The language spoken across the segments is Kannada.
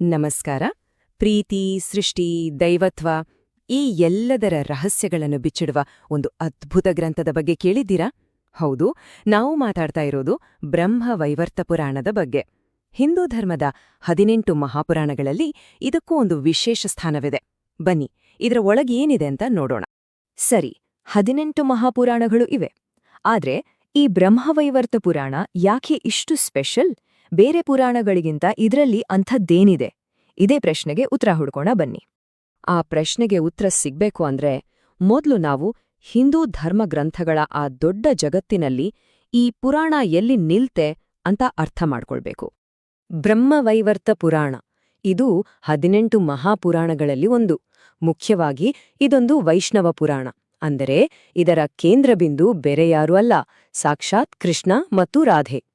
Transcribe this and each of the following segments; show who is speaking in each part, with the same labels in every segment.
Speaker 1: ನಮಸ್ಕಾರ. ಪ್ರೀತಿ, ಸೃಷ್ಟಿ, ದೈವತ್ವ ಈ ಎಲ್ಲದರ ರಹಸ್ಯಗಳನ್ನು ಬಿಚ್ಚಿಡುವ ಒಂದು ಅದ್ಭುತ ಗ್ರಂಥದ ಬಗ್ಗೆ ಕೇಳಿದ್ದೀರಾ? ಹೌದು, ನಾವು ಮಾತಾಡ್ತಾ ಇರೋದು ಬ್ರಹ್ಮ ವೈವರ್ತ ಪುರಾಣದ ಬಗ್ಗೆ. ಹಿಂದೂ ಧರ್ಮದ ಹದಿನೆಂಟು ಮಹಾಪುರಾಣಗಳಲ್ಲಿ ಇದಕ್ಕೂ ಒಂದು ವಿಶೇಷ ಸ್ಥಾನವಿದೆ. ಬನ್ನಿ, ಇದರ ಒಳಗೇನಿದೆ ಅಂತ ನೋಡೋಣ.
Speaker 2: ಸರಿ, ಹದಿನೆಂಟು ಮಹಾಪುರಾಣಗಳು ಇವೆ. ಆದ್ರೆ ಈ ಬ್ರಹ್ಮವೈವರ್ತ ಪುರಾಣ ಯಾಕೆ ಇಷ್ಟು ಸ್ಪೆಷಲ್? ಬೇರೆ ಪುರಾಣಗಳಿಗಿಂತ ಇದರಲ್ಲಿ ಅಂಥದ್ದೇನಿದೆ? ಇದೇ ಪ್ರಶ್ನೆಗೆ ಉತ್ತರ ಹುಡ್ಕೋಣ ಬನ್ನಿ. ಆ ಪ್ರಶ್ನೆಗೆ ಉತ್ತರ ಸಿಗ್ಬೇಕು ಅಂದ್ರೆ ಮೊದಲು ನಾವು ಹಿಂದೂ ಧರ್ಮ ಗ್ರಂಥಗಳ ಆ ದೊಡ್ಡ ಜಗತ್ತಿನಲ್ಲಿ ಈ ಪುರಾಣ ಎಲ್ಲಿ ನಿಲ್ತೆ ಅಂತ ಅರ್ಥ ಮಾಡ್ಕೊಳ್ಬೇಕು. ಬ್ರಹ್ಮವೈವರ್ತ ಪುರಾಣ. ಇದು ಹದಿನೆಂಟು ಮಹಾಪುರಾಣಗಳಲ್ಲಿ ಒಂದು. ಮುಖ್ಯವಾಗಿ ಇದೊಂದು ವೈಷ್ಣವ ಪುರಾಣ. ಅಂದರೆ ಇದರ ಕೇಂದ್ರಬಿಂದು ಬೇರೆ ಯಾರೂ ಅಲ್ಲ. ಸಾಕ್ಷಾತ್ ಕೃಷ್ಣ ಮತ್ತು ರಾಧೆ.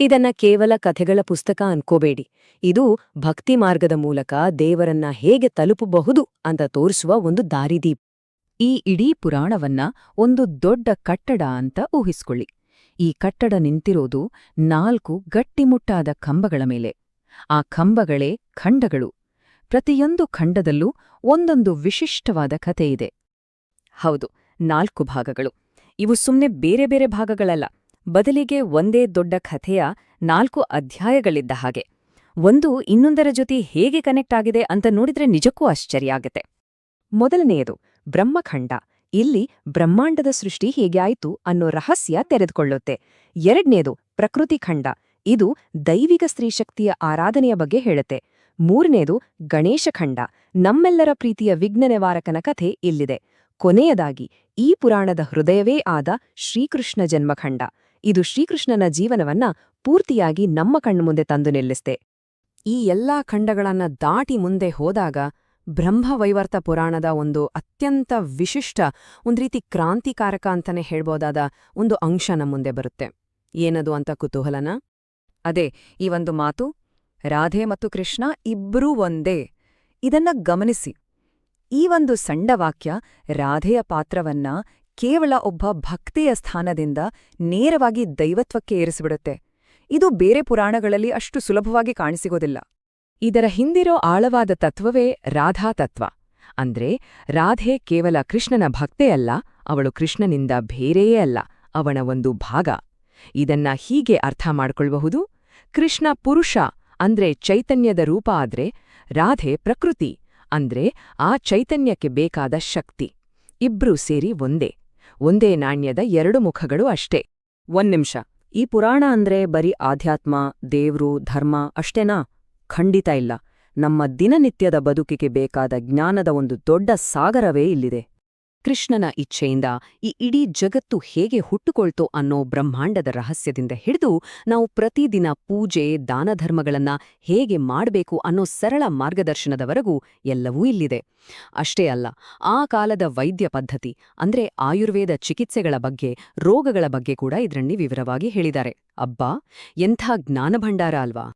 Speaker 2: ಇದನ್ನ ಕೇವಲ ಕಥೆಗಳ ಪುಸ್ತಕ ಅನ್ಕೋಬೇಡಿ. ಇದು ಭಕ್ತಿ ಮಾರ್ಗದ ಮೂಲಕ ದೇವರನ್ನ ಹೇಗೆ ತಲುಪಬಹುದು ಅಂತ ತೋರಿಸುವ ಒಂದು ದಾರಿದೀಪ್. ಈ ಇಡೀ ಪುರಾಣವನ್ನ ಒಂದು ದೊಡ್ಡ ಕಟ್ಟಡ ಅಂತ ಊಹಿಸ್ಕೊಳ್ಳಿ. ಈ ಕಟ್ಟಡ ನಿಂತಿರೋದು ನಾಲ್ಕು ಗಟ್ಟಿಮುಟ್ಟಾದ ಕಂಬಗಳ ಮೇಲೆ. ಆ ಕಂಬಗಳೇ ಖಂಡಗಳು. ಪ್ರತಿಯೊಂದು ಖಂಡದಲ್ಲೂ ಒಂದೊಂದು ವಿಶಿಷ್ಟವಾದ ಕಥೆಯಿದೆ. ಹೌದು, ನಾಲ್ಕು ಭಾಗಗಳು. ಇವು ಸುಮ್ನೆ ಬೇರೆ ಬೇರೆ ಭಾಗಗಳಲ್ಲ. ಬದಲಿಗೆ ಒಂದೇ ದೊಡ್ಡ ಕಥೆಯ ನಾಲ್ಕು ಅಧ್ಯಾಯಗಳಿದ್ದ ಹಾಗೆ. ಒಂದು ಇನ್ನೊಂದರ ಜೊತೆ ಹೇಗೆ ಕನೆಕ್ಟ್ ಆಗಿದೆ ಅಂತ ನೋಡಿದ್ರೆ ನಿಜಕ್ಕೂ ಆಶ್ಚರ್ಯ ಆಗತ್ತೆ. ಮೊದಲನೆಯದು, ಬ್ರಹ್ಮಖಂಡ. ಇಲ್ಲಿ ಬ್ರಹ್ಮಾಂಡದ ಸೃಷ್ಟಿ ಹೇಗೆ ಆಯಿತು ಅನ್ನೋ ರಹಸ್ಯ ತೆರೆದುಕೊಳ್ಳುತ್ತೆ. ಎರಡನೆಯದು ಪ್ರಕೃತಿ ಖಂಡ. ಇದು ದೈವಿಕ ಸ್ತ್ರೀಶಕ್ತಿಯ ಆರಾಧನೆಯ ಬಗ್ಗೆ ಹೇಳುತ್ತೆ. ಮೂರನೆಯದು ಗಣೇಶ ಖಂಡ. ನಮ್ಮೆಲ್ಲರ ಪ್ರೀತಿಯ ವಿಘ್ನ ನಿವಾರಕನ ಕಥೆ ಇಲ್ಲಿದೆ. ಕೊನೆಯದಾಗಿ, ಈ ಪುರಾಣದ ಹೃದಯವೇ ಆದ ಶ್ರೀಕೃಷ್ಣ ಜನ್ಮಖಂಡ. ಇದು ಶ್ರೀಕೃಷ್ಣನ ಜೀವನವನ್ನ ಪೂರ್ತಿಯಾಗಿ ನಮ್ಮ ಕಣ್ಮುಂದೆ ತಂದು ನಿಲ್ಲಿಸ್ತೆ ಈ ಎಲ್ಲಾ ಖಂಡಗಳನ್ನ ದಾಟಿ ಮುಂದೆ ಹೋದಾಗ ಬ್ರಹ್ಮವೈವರ್ತ ಪುರಾಣದ ಒಂದು ಅತ್ಯಂತ ವಿಶಿಷ್ಟ, ಒಂದು ರೀತಿ ಕ್ರಾಂತಿಕಾರಕ ಅಂತಾನೆ ಹೇಳ್ಬೋದಾದ ಒಂದು ಅಂಶ ನಮ್ಮ ಮುಂದೆ ಬರುತ್ತೆ. ಏನದು ಅಂತ ಕುತೂಹಲನ? ಅದೇ, ಈ ಒಂದು ಮಾತು, ರಾಧೆ ಮತ್ತು ಕೃಷ್ಣ ಇಬ್ಬರೂ ಒಂದೇ. ಇದನ್ನ ಗಮನಿಸಿ. ಈ ಒಂದು ಸಣ್ಣ ವಾಕ್ಯ ರಾಧೆಯ ಪಾತ್ರವನ್ನ ಕೇವಲ ಒಬ್ಬ ಭಕ್ತಿಯ ಸ್ಥಾನದಿಂದ ನೇರವಾಗಿ ದೈವತ್ವಕ್ಕೆ ಏರಿಸಿಬಿಡುತ್ತೆ. ಇದು ಬೇರೆ ಪುರಾಣಗಳಲ್ಲಿ ಅಷ್ಟು ಸುಲಭವಾಗಿ ಕಾಣಿಸಿಗೋದಿಲ್ಲ. ಇದರ ಹಿಂದಿರೋ ಆಳವಾದ ತತ್ವವೇ ರಾಧಾ ತತ್ವ. ಅಂದ್ರೆ ರಾಧೆ ಕೇವಲ ಕೃಷ್ಣನ ಭಕ್ತೆಯಲ್ಲ ಅವಳು ಕೃಷ್ಣನಿಂದ ಬೇರೆಯೇ ಅಲ್ಲ, ಅವನ ಒಂದು ಭಾಗ. ಇದನ್ನ ಹೀಗೆ ಅರ್ಥ ಮಾಡ್ಕೊಳ್ಬಹುದು? ಕೃಷ್ಣ ಪುರುಷ ಅಂದ್ರೆ ಚೈತನ್ಯದ ರೂಪ ಆದ್ರೆ ರಾಧೆ ಪ್ರಕೃತಿ, ಅಂದ್ರೆ ಆ ಚೈತನ್ಯಕ್ಕೆ ಬೇಕಾದ ಶಕ್ತಿ. ಇಬ್ರೂ ಸೇರಿ ಒಂದೇ. ಒಂದೇ ನಾಣ್ಯದ ಎರಡು ಮುಖಗಳು ಅಷ್ಟೇ. ಒಂದ್ನಿಮಿಷ ಈ ಪುರಾಣ ಅಂದ್ರೆ ಬರೀ ಆಧ್ಯಾತ್ಮ, ದೇವ್ರು, ಧರ್ಮ ಅಷ್ಟೇನಾ? ಖಂಡಿತ ಇಲ್ಲ. ನಮ್ಮ ದಿನನಿತ್ಯದ ಬದುಕಿಗೆ ಬೇಕಾದ ಜ್ಞಾನದ ಒಂದು ದೊಡ್ಡ ಸಾಗರವೇ ಇಲ್ಲಿದೆ. ಕೃಷ್ಣನ ಇಚ್ಛೆಯಿಂದ ಈ ಇಡೀ ಜಗತ್ತು ಹೇಗೆ ಹುಟ್ಟುಕೊಳ್ತೋ ಅನ್ನೋ ಬ್ರಹ್ಮಾಂಡದ ರಹಸ್ಯದಿಂದ ಹಿಡಿದು ನಾವು ಪ್ರತಿದಿನ ಪೂಜೆ, ದಾನಧರ್ಮಗಳನ್ನ ಹೇಗೆ ಮಾಡಬೇಕು ಅನ್ನೋ ಸರಳ ಮಾರ್ಗದರ್ಶನದವರೆಗೂ ಎಲ್ಲವೂ ಇಲ್ಲಿದೆ. ಅಷ್ಟೇ ಅಲ್ಲ, ಆ ಕಾಲದ ವೈದ್ಯ ಪದ್ಧತಿ, ಅಂದ್ರೆ ಆಯುರ್ವೇದ ಚಿಕಿತ್ಸೆಗಳ ಬಗ್ಗೆ, ರೋಗಗಳ ಬಗ್ಗೆ ಕೂಡ ಇದರಲ್ಲಿ ವಿವರವಾಗಿ ಹೇಳಿದ್ದಾರೆ. ಅಬ್ಬಾ, ಎಂಥ ಜ್ಞಾನಭಂಡಾರ ಅಲ್ವಾ?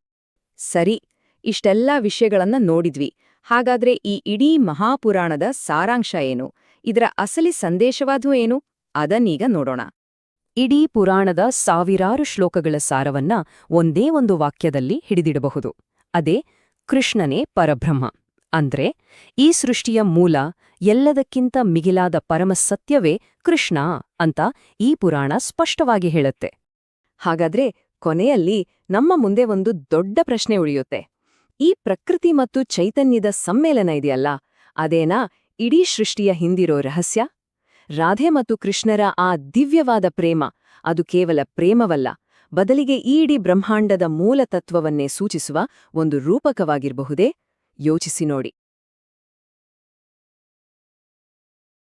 Speaker 2: ಸರಿ, ಇಷ್ಟೆಲ್ಲ ವಿಷಯಗಳನ್ನು ನೋಡಿದ್ವಿ. ಹಾಗಾದ್ರೆ ಈ ಇಡೀ ಮಹಾಪುರಾಣದ ಸಾರಾಂಶ ಏನು? ಇದರ ಅಸಲಿ ಸಂದೇಶವಾದು ಏನು? ಅದನ್ನೀಗ ನೋಡೋಣ. ಇಡೀ ಪುರಾಣದ ಸಾವಿರಾರು ಶ್ಲೋಕಗಳ ಸಾರವನ್ನ ಒಂದೇ ಒಂದು ವಾಕ್ಯದಲ್ಲಿ ಹಿಡಿದಿಡಬಹುದು. ಅದೇ, ಕೃಷ್ಣನೇ ಪರಬ್ರಹ್ಮ. ಅಂದ್ರೆ, ಈ ಸೃಷ್ಟಿಯ ಮೂಲ ಎಲ್ಲದಕ್ಕಿಂತ ಮಿಗಿಲಾದ ಪರಮಸತ್ಯವೇ ಕೃಷ್ಣ ಅಂತ ಈ ಪುರಾಣ ಸ್ಪಷ್ಟವಾಗಿ ಹೇಳುತ್ತೆ. ಹಾಗಾದ್ರೆ ಕೊನೆಯಲ್ಲಿ ನಮ್ಮ ಮುಂದೆ ಒಂದು ದೊಡ್ಡ ಪ್ರಶ್ನೆ ಉಳಿಯುತ್ತೆ. ಈ ಪ್ರಕೃತಿ ಮತ್ತು ಚೈತನ್ಯದ ಸಮ್ಮೇಳನ ಇದೆಯಲ್ಲ, ಅದೇನಾ ಇಡೀ ಸೃಷ್ಟಿಯ ಹಿಂದಿರೋ ರಹಸ್ಯ? ರಾಧೆ ಮತ್ತು ಕೃಷ್ಣರ ಆ ದಿವ್ಯವಾದ ಪ್ರೇಮ, ಅದು ಕೇವಲ ಪ್ರೇಮವಲ್ಲ, ಬದಲಿಗೆ ಈ ಇಡೀ ಬ್ರಹ್ಮಾಂಡದ ಮೂಲ ತತ್ವವನ್ನೇ ಸೂಚಿಸುವ ಒಂದು ರೂಪಕವಾಗಿರಬಹುದೇ? ಯೋಚಿಸಿ ನೋಡಿ.